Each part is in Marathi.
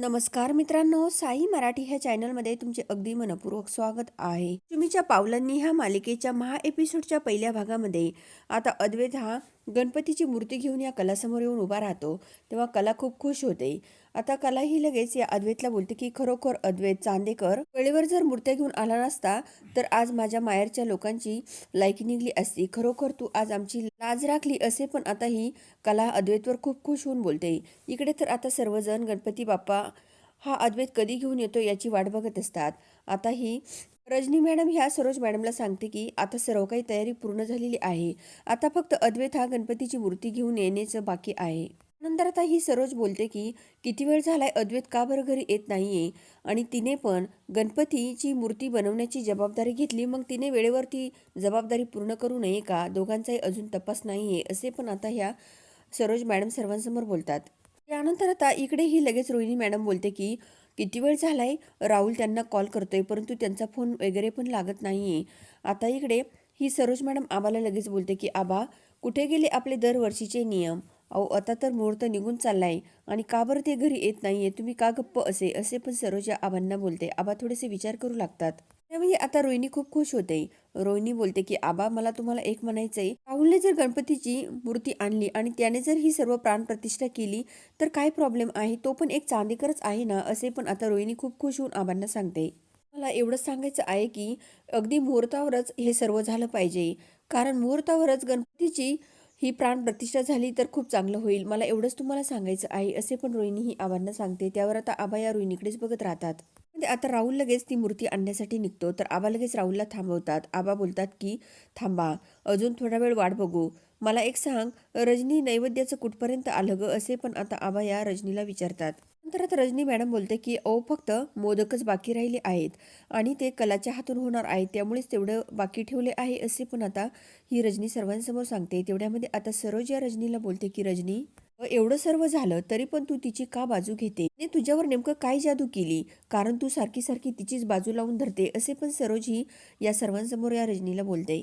नमस्कार मित्रांनो साई मराठी ह्या चॅनलमध्ये तुमचे अगदी मनपूर्वक स्वागत आहे. तुम्हीच्या पावलांनी ह्या मालिकेच्या महा एपिसोडच्या पहिल्या भागामध्ये आता अद्वैत हा गणपतीची मूर्ती घेऊन या कलासमोर येऊन उभा राहतो तेव्हा कला खूप खुश होते. आता कला ही लगेच या अद्वैतला बोलते की खरोखर अद्वैत चांदेकर वेळेवर जर मूर्त्या घेऊन आला नसता तर आज माझ्या माहेरच्या लोकांची लायकी निघली असती. खरोखर तू आज आमची लाज राखली असे पण आता ही कला अद्वैतवर खूप खुश होऊन बोलते. इकडे तर आता सर्वजण गणपती बाप्पा हा अद्वैत कधी घेऊन येतो याची वाट बघत असतात. आता ही रजनी मॅडम ह्या सरोज मॅडमला सांगते की आता सर्व काही तयारी पूर्ण झालेली आहे. आता फक्त अद्वैत हा गणपतीची मूर्ती घेऊन येण्याचं बाकी आहे. नंतर आता ही सरोज बोलते की किती वेळ झालाय अद्वैत का बरं घरी येत नाहीये? आणि तिने पण गणपतीची मूर्ती बनवण्याची जबाबदारी घेतली. मग तिने वेळेवर ती जबाबदारी पूर्ण करू नये का? दोघांचाही अजून तपास नाही आहे असे पण आता ह्या सरोज मॅडम सर्वांसमोर बोलतात. त्यानंतर आता इकडे ही लगेच रोहिणी मॅडम बोलते की किती वेळ झालाय? राहुल त्यांना कॉल करतोय परंतु त्यांचा फोन वगैरे पण लागत नाहीये. आता इकडे ही सरोज मॅडम आबाला लगेच बोलते की आबा कुठे गेले आपले दरवर्षीचे नियम? अहो आता तर मुहूर्त निघून चाललाय. आणि का बरं ते घरी येत नाहीये? तुम्ही का गप्प असे? असे पण सरोजा आबांना बोलते. आबा थोडेसे विचार करू लागतात. त्यामुळे आता रोहिणी खूप खुश होते. रोहिणी बोलते की आबा मला तुम्हाला एक म्हणायचंय. राहुलने जर गणपतीची मूर्ती आणली आणि त्याने जर ही सर्व प्राणप्रतिष्ठा केली तर काय प्रॉब्लेम आहे? तो पण एक चांदीकरच आहे ना? असे पण आता रोहिणी खूप खुश होऊन आबांना सांगते. मला एवढंच सांगायचं आहे की अगदी मुहूर्तावरच हे सर्व झालं पाहिजे. कारण मुहूर्तावरच गणपतीची ही प्राण प्रतिष्ठा झाली तर खूप चांगलं होईल. मला एवढंच तुम्हाला सांगायचं आहे असे पण रोहिणी ही आबांना सांगते. त्यावर आता आबा या रोहिणीकडेच बघत राहतात. आता राहुल लगेच ती मूर्ती आणण्यासाठी निघतो. तर आबा लगेच राहुलला थांबवतात. आबा बोलतात की थांबा अजून थोडा वेळ वाट बघू. मला एक सांग रजनी नैवेद्याचं कुठपर्यंत आलं ग? असे पण आता आबा या रजनीला विचारतात. नंतर रजनी मॅडम बोलते की ओ फक्त मोदकच बाकी राहिले आहेत आणि ते कलाच्या हातून होणार आहेत त्यामुळेच तेवढं बाकी ठेवले आहे असे पण आता ही रजनी सर्वांसमोर सांगते. तेवढ्यामध्ये आता सरोज या रजनीला बोलते की रजनी एवढं सर्व झालं तरी पण तू तिची का बाजू घेते? ने तुझ्यावर नेमकं काय जादू केली? कारण तू सारखी सारखी तिचीच बाजू लावून धरते असे पण सरोज ही या सर्वांसमोर या रजनीला बोलते.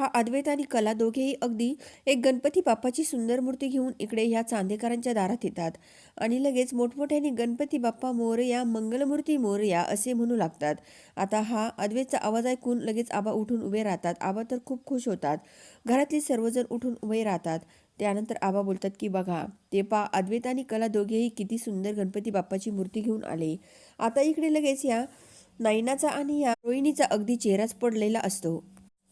हा अद्वैत आणि कला दोघेही अगदी एक गणपती बाप्पाची सुंदर मूर्ती घेऊन इकडे ह्या चांदेकरांच्या दारात येतात. आणि लगेच मोठमोठ्याने गणपती बाप्पा मोरया मंगलमूर्ती मोरया असे म्हणू लागतात. आता हा अद्वैतचा आवाज ऐकून लगेच आबा उठून उभे राहतात. आबा तर खूप खुश होतात. घरातले सर्वजण उठून उभे राहतात. त्यानंतर आबा बोलतात की बघा ते पा अद्वैत आणि कला दोघेही किती सुंदर गणपती बाप्पाची मूर्ती घेऊन आले. आता इकडे लगेच या नायनाचा आणि या रोहिणीचा अगदी चेहराच पडलेला असतो.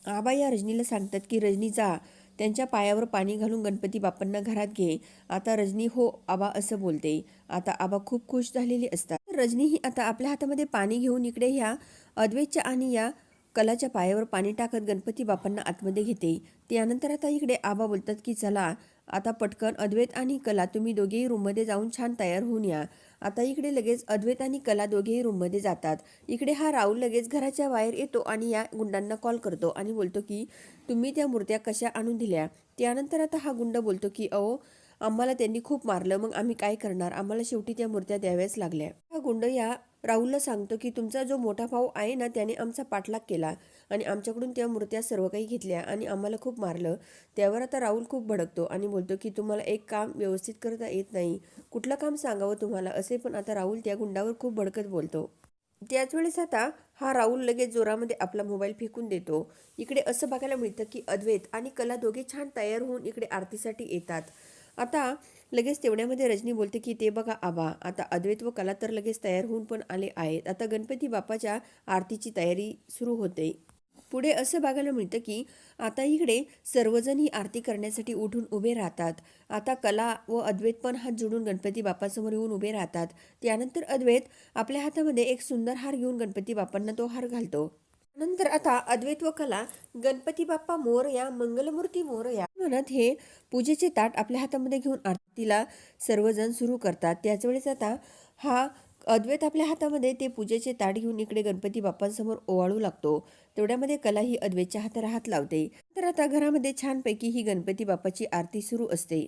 आबा या रजनीला सांगतात की रजनी जा. त्यांच्या पायावर पाणी घालून गणपती बाप्पांना घरात घे. आता रजनी हो आबा असं बोलते. आता आबा खूप खुश झालेली असतात. रजनी ही आता आपल्या हातामध्ये पाणी घेऊन इकडे ह्या अद्वैतच्या आणि या कलाच्या पायावर पाणी टाकत गणपती बाप्पांना आतमध्ये घेते. त्यानंतर आता इकडे आबा बोलतात की चला आता पटकन अद्वैत आणि कला तुम्ही दोघेही रूममध्ये जाऊन छान तयार होऊन या. आता इकडे लगेच अद्वैत आणि कला दोघेही रूममध्ये जातात. इकडे हा राहुल लगेच घराच्या बाहेर येतो आणि या गुंडांना कॉल करतो आणि बोलतो की तुम्ही त्या मूर्त्या कशा आणून दिल्या? त्यानंतर आता हा गुंड बोलतो की अहो आम्हाला त्यांनी खूप मारलं मग आम्ही काय करणार? आम्हाला शेवटी त्या मूर्त्या द्याव्याच लागल्या. हा गुंड या राहुलला सांगतो की तुमचा जो मोठा भाऊ आहे ना त्याने आमचा पाठलाग केला आणि आमच्याकडून त्या मूर्त्या सर्व काही घेतल्या आणि आम्हाला खूप मारलं. त्यावर आता राहुल खूप भडकतो आणि बोलतो की तुम्हाला एक काम व्यवस्थित करता येत नाही. कुठलं काम सांगावं तुम्हाला? असे पण आता राहुल त्या गुंडावर खूप भडकत बोलतो. त्याच वेळेस आता हा राहुल लगेच जोरामध्ये आपला मोबाईल फेकून देतो. इकडे असं बघायला मिळतं की अद्वैत आणि कला दोघे छान तयार होऊन इकडे आरतीसाठी येतात. आता लगेच तेवढ्यामध्ये रजनी बोलते की ते बघा आबा आता अद्वैत व कला तर लगेच तयार होऊन पण आले आहेत. आता गणपती बाप्पाच्या आरतीची तयारी सुरू होते. पुढे असं बघायला मिळतं की आता इकडे सर्वजण ही आरती करण्यासाठी उठून उभे राहतात. आता कला व अद्वैत पण हात जोडून गणपती बाप्पासमोर येऊन उभे राहतात. त्यानंतर अद्वैत आपल्या हातामध्ये एक सुंदर हार घेऊन गणपती बाप्पांना तो हार घालतो. नंतर आता अद्वैत व कला गणपती बाप्पा मोरया मंगलमूर्ती मोरया म्हणत हे पूजेचे ताट आपल्या हातामध्ये घेऊन आरतीला सर्वजण सुरू करतात. त्याच वेळेस आता हा अद्वैत आपल्या हातामध्ये ते पूजेचे ताट घेऊन इकडे गणपती बाप्पांसमोर ओवाळू लागतो. तेवढ्यामध्ये कला ही अद्वैतच्या हाताला हात लावते. तर आता घरामध्ये छानपैकी ही गणपती बाप्पाची आरती सुरू असते.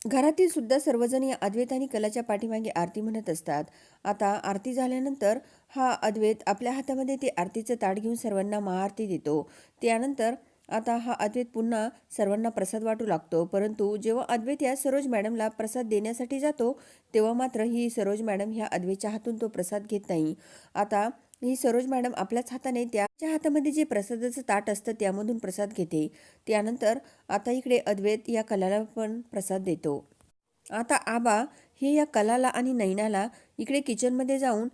घरातील सुद्धा सर्वजण या अद्वैत आणि कलाच्या पाठीमागे आरती म्हणत असतात. आता आरती झाल्यानंतर हा अद्वैत आपल्या हातामध्ये ते आरतीचं ताट घेऊन सर्वांना महाआरती देतो. त्यानंतर आता हा अद्वैत पुन्हा सर्वांना प्रसाद वाटू लागतो. परंतु जेव्हा अद्वैत या सरोज मॅडमला प्रसाद देण्यासाठी जातो तेव्हा मात्र ही सरोज मॅडम ह्या अद्वैतच्या हातून तो प्रसाद घेत नाही. आता ही सरोज मॅडम आपल्याच हाताने त्याच्या हातामध्ये जे प्रसादाचं ताट असतं त्यामधून प्रसाद घेते. त्यानंतर आता इकडे अद्वैत या कलाला पण प्रसाद देतो. आता आबा हे या कलाला आणि नैनाला इकडे किचनमध्ये जाऊन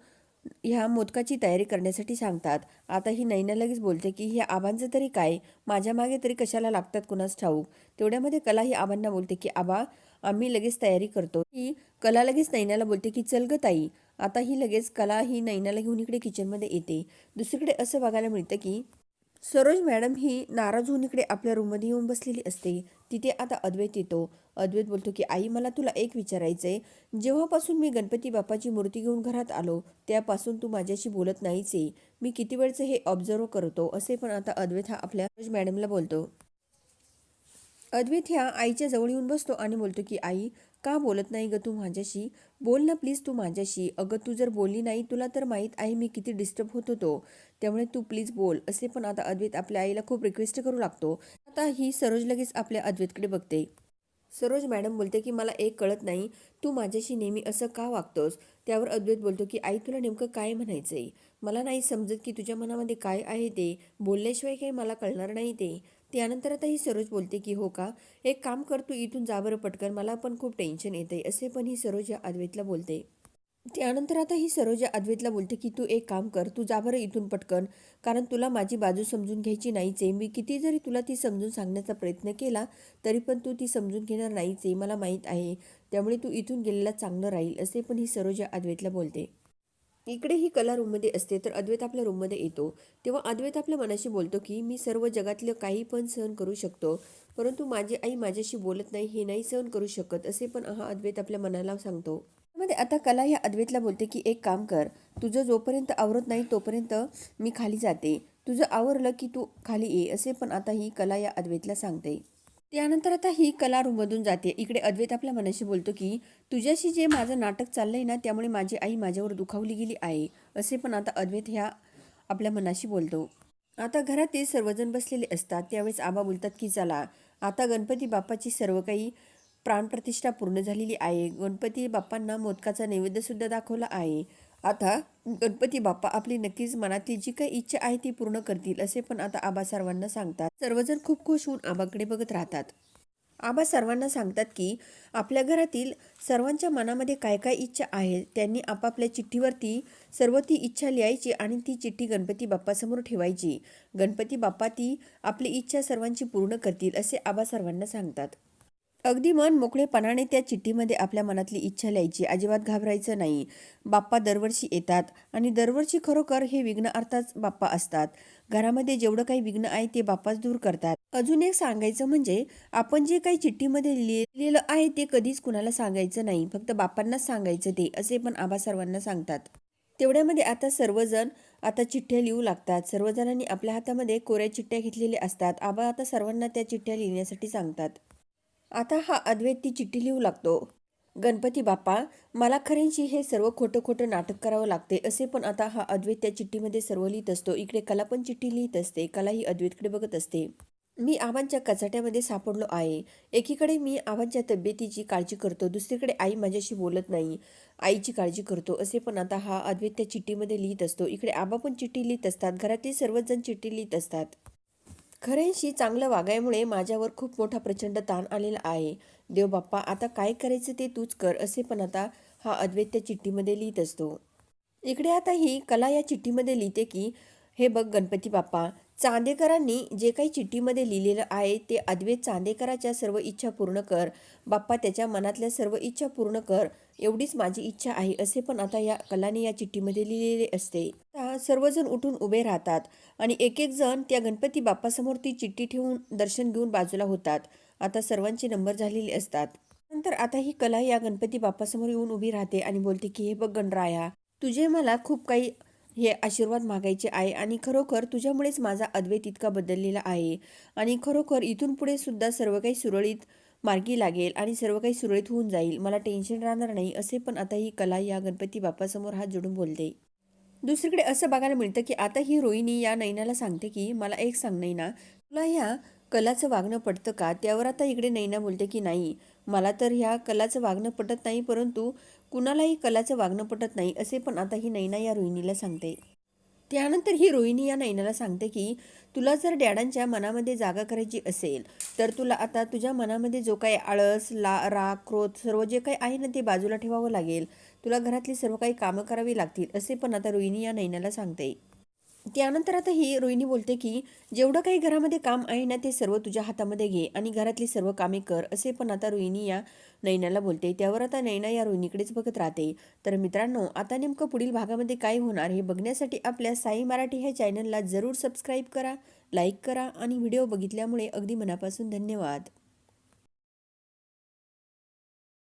ह्या मोदकाची तयारी करण्यासाठी सांगतात. आता ही नैना लगेच बोलते की ह्या आबांचं तरी काय? माझ्या मागे तरी कशाला लागतात कुणास ठाऊक? तेवढ्यामध्ये कला ही आबांना बोलते की आबा आम्ही लगेच तयारी करतो. ही कला लगेच नैनाला बोलते की चल ग ताई. आता ही लगेच कला ही नैनाला घेऊन इकडे किचनमध्ये येते. दुसरीकडे असं बघायला मिळतं की सरोज मॅडम ही नाराज होऊन इकडे आपल्या रूममध्ये येऊन बसलेली असते. तिथे आता अद्वैत येतो. अद्वैत बोलतो की आई मला तुला एक विचारायचं आहे जेव्हापासून मी गणपती बाप्पाची मूर्ती घेऊन घरात आलो त्यापासून तू माझ्याशी बोलत नाहीच आहे मी किती वेळचं हे ऑब्झर्व करतो असे पण आता अद्वैत हा आपल्या सरोज मॅडमला बोलतो. अद्वैत ह्या आईच्या जवळ येऊन बसतो आणि बोलतो की आई का बोलत नाही ग तू माझ्याशी? बोल ना प्लीज तू माझ्याशी. अगं तू जर बोलली नाही तुला तर माहीत आहे मी किती डिस्टर्ब होत होतो. त्यामुळे तू प्लीज बोल. असे पण आता अद्वैत आपल्या आईला खूप रिक्वेस्ट करू लागतो. आता ही सरोज लगेच आपल्या अद्वैतकडे बघते. सरोज मॅडम बोलते की मला एक कळत नाही. तू माझ्याशी नेहमी असं का वागतोस? त्यावर अद्वैत बोलतो की आई तुला नेमकं काय म्हणायचंय? मला नाही समजत की तुझ्या मनामध्ये काय आहे ते. बोलल्याशिवाय काही मला कळणार नाही ते. त्यानंतर आता ही सरोज बोलते की हो का? एक काम कर तू इथून जा बरं पटकन. मला पण खूप टेन्शन येते असे पण ही सरोज या अद्वैतला बोलते. त्यानंतर आता ही सरोज या अद्वैतला बोलते की तू एक काम कर तू जा बरं इथून पटकन. कारण तुला माझी बाजू समजून घ्यायची नाहीच आहे. मी किती जरी तुला ती समजून सांगण्याचा प्रयत्न केला तरी पण तू ती समजून घेणार नाहीच आहे. मला माहीत आहे. त्यामुळे तू इथून गेलेला चांगलं राहील. असे पण ही सरोज या अद्वैतला बोलते. इकडे ही कला रूममध्ये असते तर अद्वैत आपल्या रूममध्ये येतो. तेव्हा अद्वैत आपल्या मनाशी बोलतो की मी सर्व जगातलं काही पण सहन करू शकतो परंतु माझी आई माझ्याशी बोलत नाही हे नाही सहन करू शकत असे पण हा अद्वैत आपल्या मनाला सांगतो. मध्ये आता कला या अद्वैतला बोलते की एक काम कर तुझं जोपर्यंत आवरत नाही तोपर्यंत मी खाली जाते. तुझं आवरलं की तू खाली ये असे पण आता ही कला या अद्वैतला सांगते. त्यानंतर आता ही कला रुमधून जाते. इकडे अद्वैत आपल्या मनाशी बोलतो की तुझ्याशी जे माझं नाटक चाललंय ना त्यामुळे माझी आई माझ्यावर दुखावली गेली आहे. असे पण आता अद्वैत ह्या आपल्या मनाशी बोलतो. आता घरात ते सर्वजण बसलेले असतात. त्यावेळेस आबा बोलतात की चला आता गणपती बाप्पाची सर्व काही प्राणप्रतिष्ठा पूर्ण झालेली आहे. गणपती बाप्पांना मोदकाचा नैवेद्यसुद्धा दाखवला आहे. आता गणपती बाप्पा आपली नक्कीच मनातली जी काही इच्छा आहे ती पूर्ण करतील असे पण आता आबा सर्वांना सांगतात. सर्वजण खूप खुश होऊन आबाकडे बघत राहतात. आबा सर्वांना सांगतात की आपल्या घरातील सर्वांच्या मनामध्ये काय काय इच्छा आहे त्यांनी आपापल्या चिठ्ठीवरती सर्व ती इच्छा लिहायची आणि ती चिठ्ठी गणपती बाप्पासमोर ठेवायची. गणपती बाप्पा ती आपली इच्छा सर्वांची पूर्ण करतील असे आबा सर्वांना सांगतात. अगदी मन मोकळेपणाने त्या चिठ्ठीमध्ये आपल्या मनातली इच्छा लिहायची. अजिबात घाबरायचं नाही. बाप्पा दरवर्षी येतात आणि दरवर्षी खरोखर हे विघ्न अर्थात बाप्पा असतात. घरामध्ये जेवढं काही विघ्न आहे ते बाप्पाच दूर करतात. अजून एक सांगायचं म्हणजे आपण जे काही चिठ्ठीमध्ये लिहिलेलं आहे ते कधीच कुणाला सांगायचं नाही. फक्त बाप्पांनाच सांगायचं ते असे पण आबा सर्वांना सांगतात. तेवढ्यामध्ये आता सर्वजण आता चिठ्ठ्या लिहू लागतात. सर्वजणांनी आपल्या हातामध्ये कोऱ्या चिठ्ठ्या घेतलेल्या असतात. आबा आता सर्वांना त्या चिठ्ठ्या लिहिण्यासाठी सांगतात. आता हा अद्वैत ती चिठ्ठी लिहू लागतो. गणपती बाप्पा मला खरेंशी हे सर्व खोटं खोटं नाटक करावं लागते असे पण आता हा अद्वैत त्या चिठ्ठीमध्ये सर्व लिहित असतो. इकडे कला पण चिठ्ठी लिहित असते कला ही अद्वैतकडे बघत असते. मी आबांच्या कचाट्यामध्ये सापडलो आहे. एकीकडे मी आबांच्या तब्येतीची काळजी करतो दुसरीकडे आई माझ्याशी बोलत नाही. आईची काळजी करतो असे पण आता हा अद्वैत त्या चिठ्ठीमध्ये लिहित असतो. इकडे आबा पण चिठ्ठी लिहित असतात घरातील सर्वच जण चिठ्ठी लिहित असतात. खऱ्यांशी चांगलं वागायमुळे माझ्यावर खूप मोठा प्रचंड ताण आलेला आहे. देव बाप्पा आता काय करायचं ते तूच कर असे पण आता हा अद्वैत त्या चिठ्ठीमध्ये लिहित असतो. इकडे आता ही कला या चिठ्ठीमध्ये लिहिते की हे बघ गणपती बाप्पा. चांदेकरांनी जे काही चिठ्ठीमध्ये लिहिलेलं आहे ते अद्वैत चांदेकराच्या सर्व इच्छा पूर्ण कर. बाप्पा त्याच्या मनातल्या सर्व इच्छा पूर्ण कर. एवढीच माझी इच्छा आहे असे पण आता या कलाने या चिठ्ठीमध्ये लिहिलेले असते. आता सर्वजण उठून उभे राहतात आणि एक एक जण त्या गणपती बाप्पासमोर ती चिठ्ठी ठेवून दर्शन घेऊन बाजूला होतात. आता सर्वांचे नंबर झालेले असतात. नंतर आता ही कला या गणपती बाप्पासमोर येऊन उभी राहते आणि बोलते की हे बघ गणराया तुझे मला खूप काही हे आशीर्वाद मागायचे आहे आणि खरोखर तुझ्यामुळेच माझा अद्वैत इतका बदललेला आहे. आणि खरोखर इथून पुढे सुद्धा सर्व काही सुरळीत मार्गी लागेल आणि सर्व काही सुरळीत होऊन जाईल. मला टेन्शन राहणार नाही असे पण आता ही कला या गणपती बाप्पासमोर हात जोडून बोलते. दुसरीकडे असं बघायला मिळतं की आता ही रोहिणी या नैनाला सांगते की मला एक सांग नैना तुला ह्या कलाचं वागणं पटतं का? त्यावर आता इकडे नैना बोलते की नाही मला तर ह्या कलाचं वागणं पटत नाही परंतु कुणालाही कलाचं वागणं पटत नाही असे पण आता ही नैना या रोहिणीला सांगते. त्यानंतर ही रोहिणी या नैनाला सांगते की तुला जर डॅडांच्या मनामध्ये जागा करायची असेल तर तुला आता तुझ्या मनामध्ये जो काही आळस ला राग क्रोध सर्व जे काही आहे ना ते बाजूला ठेवावं लागेल. तुला घरातली सर्व काही कामं करावी लागतील असे पण आता रोहिणी या नैनाला सांगते. त्यानंतर आता ही रोहिणी बोलते की जेवढं काही घरामध्ये काम आहे ना ते सर्व तुझ्या हातामध्ये घे आणि घरातली सर्व कामे कर असे पण आता रोहिणी या नैनाला बोलते. त्यावर आता नैना या रोहिणीकडेच बघत राहते. तर मित्रांनो आता नेमकं पुढील भागामध्ये काय होणार हे बघण्यासाठी आपल्या साई मराठी ह्या चॅनलला जरूर सबस्क्राईब करा लाईक करा आणि व्हिडिओ बघितल्यामुळे अगदी मनापासून धन्यवाद.